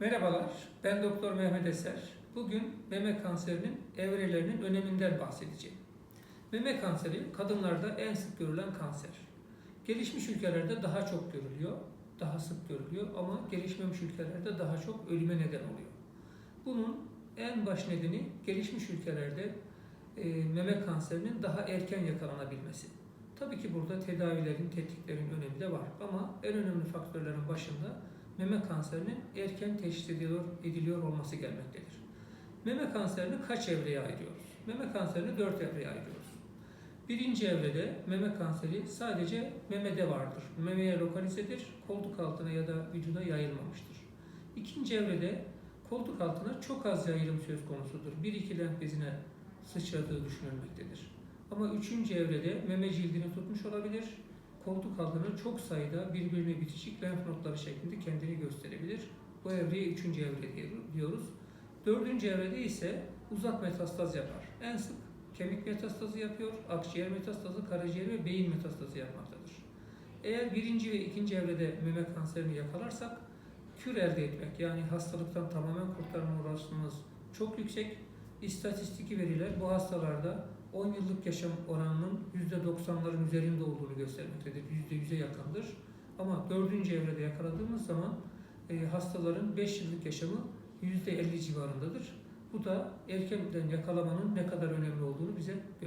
Merhabalar, ben Doktor Mehmet Eser. Bugün meme kanserinin evrelerinin öneminden bahsedeceğim. Meme kanseri kadınlarda en sık görülen kanser. Gelişmiş ülkelerde daha çok görülüyor, daha sık görülüyor ama gelişmemiş ülkelerde daha çok ölüme neden oluyor. Bunun en baş nedeni gelişmiş ülkelerde e, meme kanserinin daha erken yakalanabilmesi. Tabii ki burada tedavilerin, tetkiklerin önemi de var ama en önemli faktörlerin başında meme kanserinin erken teşhis ediliyor, ediliyor olması gelmektedir. Meme kanserini kaç evreye ayırıyoruz? Meme kanserini dört evreye ayırıyoruz. Birinci evrede meme kanseri sadece memede vardır. Memeye lokalizedir, koltuk altına ya da vücuda yayılmamıştır. İkinci evrede koltuk altına çok az yayılım söz konusudur. Bir iki lenf bezine sıçradığı düşünülmektedir. Ama üçüncü evrede meme cildini tutmuş olabilir, koltuk altına çok sayıda birbirine bitişik lenf notları şeklinde kendini gösterebilir. Bu evreye üçüncü evre diyoruz. Dördüncü evrede ise uzak metastaz yapar. En sık kemik metastazı yapıyor, akciğer metastazı, karaciğer ve beyin metastazı yapmaktadır. Eğer birinci ve ikinci evrede meme kanserini yakalarsak kür elde etmek yani hastalıktan tamamen kurtarma olasılığımız çok yüksek. İstatistiki veriler bu hastalarda 10 yıllık yaşam oranının %90'ların üzerinde olduğunu göstermektedir. %100'e yakındır. Ama dördüncü evrede yakaladığımız zaman e, hastaların 5 yıllık yaşamı %50 civarındadır. Bu da erkenden yakalamanın ne kadar önemli olduğunu bize göstermektedir.